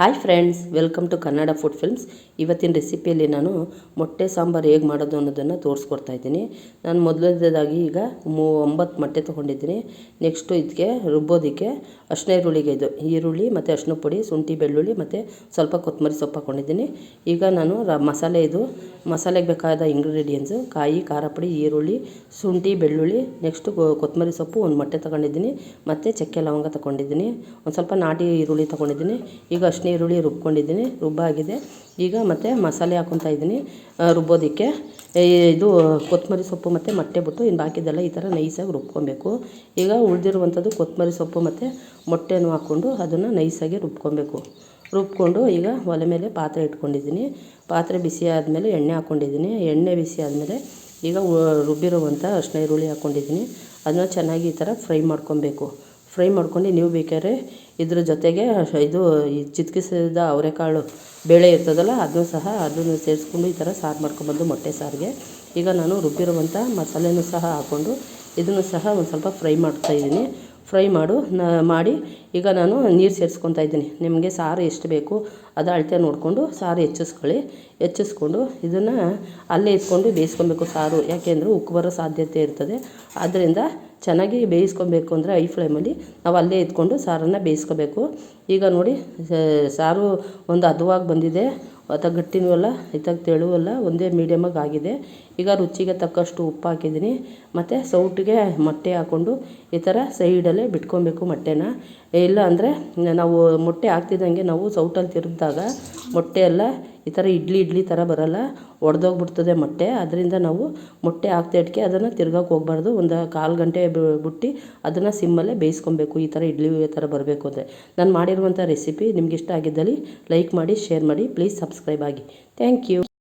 Hi friends, welcome to Kannada food films. ಇವತ್ತಿನ ರೆಸಿಪಿಯಲ್ಲಿ ನಾನು ಮೊಟ್ಟೆ ಸಾಂಬಾರು ಹೇಗೆ ಮಾಡೋದು ಅನ್ನೋದನ್ನು ತೋರಿಸ್ಕೊಡ್ತಾ ಇದ್ದೀನಿ. ನಾನು ಮೊದಲನೇದಾಗಿ ಈಗ ಮೂ, ಒಂಬತ್ತು ಮೊಟ್ಟೆ ತೊಗೊಂಡಿದ್ದೀನಿ. ನೆಕ್ಸ್ಟು ಇದಕ್ಕೆ ರುಬ್ಬೋದಕ್ಕೆ ಅರಿಶಿನ ಈರುಳ್ಳಿಗೆ ಇದು, ಈರುಳ್ಳಿ ಮತ್ತು ಅರಿಶಿನ ಪುಡಿ, ಶುಂಠಿ, ಬೆಳ್ಳುಳ್ಳಿ ಮತ್ತು ಸ್ವಲ್ಪ ಕೊತ್ತಂಬರಿ ಸೊಪ್ಪು ಹಾಕ್ಕೊಂಡಿದ್ದೀನಿ ಈಗ ನಾನು ರ, ಮಸಾಲೆ ಇದು, ಮಸಾಲೆಗೆ ಬೇಕಾದ ಇಂಗ್ರೀಡಿಯೆಂಟ್ಸು ಕಾಯಿ, ಖಾರ ಪುಡಿ, ಈರುಳ್ಳಿ, ಶುಂಠಿ, ಬೆಳ್ಳುಳ್ಳಿ, ನೆಕ್ಸ್ಟು ಕೊತ್ತಂಬರಿ ಸೊಪ್ಪು ಒಂದು ಮೊಟ್ಟೆ ತೊಗೊಂಡಿದ್ದೀನಿ. ಮತ್ತು ಚಕ್ಕೆ ಲವಂಗ ತೊಗೊಂಡಿದ್ದೀನಿ. ಒಂದು ಸ್ವಲ್ಪ ನಾಟಿ ಈರುಳ್ಳಿ ತೊಗೊಂಡಿದ್ದೀನಿ. ಈಗ ಅರಿಶಿನ ಈರುಳ್ಳಿ ರುಬ್ಕೊಂಡಿದ್ದೀನಿ, ರುಬ್ಬಾಗಿದೆ. ಈಗ ಮತ್ತೆ ಮಸಾಲೆ ಹಾಕ್ಕೊತಾ ಇದ್ದೀನಿ. ರುಬ್ಬೋದಕ್ಕೆ. ಇದು ಕೊತ್ತಂಬರಿ ಸೊಪ್ಪು ಮತ್ತು ಮೊಟ್ಟೆ ಬಿಟ್ಟು ಇನ್ನು ಬಾಕಿದೆಲ್ಲ ಈ ಥರ ನೈಸಾಗಿ ರುಬ್ಕೊಬೇಕು. ಈಗ ಉಳಿದಿರುವಂಥದ್ದು ಕೊತ್ತಂಬರಿ ಸೊಪ್ಪು ಮತ್ತು ಮೊಟ್ಟೆನೂ ಹಾಕ್ಕೊಂಡು ಅದನ್ನು ನೈಸಾಗಿ ರುಬ್ಕೊಬೇಕು. ರುಬ್ಕೊಂಡು ಈಗ ಒಲೆ ಮೇಲೆ ಪಾತ್ರೆ ಇಟ್ಕೊಂಡಿದ್ದೀನಿ. ಪಾತ್ರೆ ಬಿಸಿ ಆದಮೇಲೆ ಎಣ್ಣೆ ಹಾಕ್ಕೊಂಡಿದ್ದೀನಿ. ಎಣ್ಣೆ ಬಿಸಿ ಆದಮೇಲೆ ಈಗ ರುಬ್ಬಿರುವಂಥ ಅರಿಶಿನ ಈರುಳ್ಳಿ ಹಾಕ್ಕೊಂಡಿದ್ದೀನಿ. ಅದನ್ನ ಚೆನ್ನಾಗಿ ಈ ಥರ ಫ್ರೈ ಮಾಡ್ಕೊಬೇಕು. ಫ್ರೈ ಮಾಡ್ಕೊಂಡು ನೀವು ಬೇಕಾದ್ರೆ ಇದ್ರ ಜೊತೆಗೆ ಇದು ಈ ಚಿತ್ಕಿಸಿದ ಅವರೆಕಾಳು ಬೇಳೆ ಇರ್ತದಲ್ಲ, ಅದನ್ನು ಸಹ ಅದನ್ನು ಸೇರಿಸ್ಕೊಂಡು ಈ ಥರ ಸಾರು ಮಾಡ್ಕೊಬಂದು ಮೊಟ್ಟೆ ಸಾರಿಗೆ. ಈಗ ನಾನು ರುಬ್ಬಿರುವಂಥ ಮಸಾಲೆನೂ ಸಹ ಹಾಕ್ಕೊಂಡು ಇದನ್ನು ಸಹ ಒಂದು ಸ್ವಲ್ಪ ಫ್ರೈ ಮಾಡ್ತಾ ಇದ್ದೀನಿ. ಫ್ರೈ ಮಾಡು ಮಾಡಿ ಈಗ ನಾನು ನೀರು ಸೇರಿಸ್ಕೊತಾ ಇದ್ದೀನಿ. ನಿಮಗೆ ಸಾರು ಎಷ್ಟು ಬೇಕು ಅದು ಅಳತೆ ನೋಡಿಕೊಂಡು ಸಾರು ಹೆಚ್ಚಿಸ್ಕೊಳ್ಳಿ. ಹೆಚ್ಚಿಸ್ಕೊಂಡು ಇದನ್ನು ಅಲ್ಲೇ ಇಟ್ಕೊಂಡು ಬೇಯಿಸ್ಕೊಬೇಕು ಸಾರು. ಯಾಕೆಂದರೆ ಉಕ್ಕು ಬರೋ ಸಾಧ್ಯತೆ ಇರ್ತದೆ. ಆದ್ದರಿಂದ ಚೆನ್ನಾಗಿ ಬೇಯಿಸ್ಕೊಬೇಕು ಅಂದರೆ ಐ ಫ್ಲೇಮಲ್ಲಿ ನಾವು ಅಲ್ಲೇ ಇದ್ಕೊಂಡು ಸಾರನ್ನು ಬೇಯಿಸ್ಕೊಬೇಕು. ಈಗ ನೋಡಿ ಸಾರು ಒಂದು ಹದವಾಗಿ ಬಂದಿದೆ. ಅಥವಾ ಗಟ್ಟಿನೂ ಅಲ್ಲ ಇತ್ತಾಗ ತೆಳುವಲ್ಲ ಒಂದೇ ಮೀಡಿಯಮಾಗಿ ಆಗಿದೆ. ಈಗ ರುಚಿಗೆ ತಕ್ಕಷ್ಟು ಉಪ್ಪು ಹಾಕಿದ್ದೀನಿ. ಮತ್ತು ಸೌಟಿಗೆ ಮೊಟ್ಟೆ ಹಾಕ್ಕೊಂಡು ಈ ಥರ ಸೈಡಲ್ಲೇ ಬಿಟ್ಕೊಬೇಕು ಮೊಟ್ಟೆನ. ಇಲ್ಲ ಅಂದರೆ ನಾವು ಮೊಟ್ಟೆ ಹಾಕ್ತಿದ್ದಂಗೆ ನಾವು ಸೌಟಲ್ಲಿ ತಿರುಗಿದಾಗ ಮೊಟ್ಟೆ ಎಲ್ಲ ಈ ಥರ ಇಡ್ಲಿ ಇಡ್ಲಿ ಥರ ಬರೋಲ್ಲ. ಒಡೆದೋಗ್ಬಿಡ್ತದೆ ಮೊಟ್ಟೆ. ಅದರಿಂದ ನಾವು ಮೊಟ್ಟೆ ಹಾಕ್ತಿದ್ಕೆ ಅದನ್ನು ತಿರ್ಗೋಕೆ ಹೋಗ್ಬಾರ್ದು. ಒಂದು ಕಾಲು ಗಂಟೆ ಬಿಟ್ಟು ಅದನ್ನು ಸಿಮ್ಮಲ್ಲೇ ಬೇಯಿಸ್ಕೊಬೇಕು. ಈ ಥರ ಇಡ್ಲಿ ಥರ ಬರಬೇಕು ಅಂದರೆ ನಾನು ಮಾಡಿರುವಂಥ ರೆಸಿಪಿ ನಿಮ್ಗೆ ಇಷ್ಟ ಆಗಿದ್ದಲ್ಲಿ ಲೈಕ್ ಮಾಡಿ ಶೇರ್ ಮಾಡಿ. ಪ್ಲೀಸ್ ಸಬ್ಸ್ಕ್ರೈಬ್ ಆಗಿ. Thank you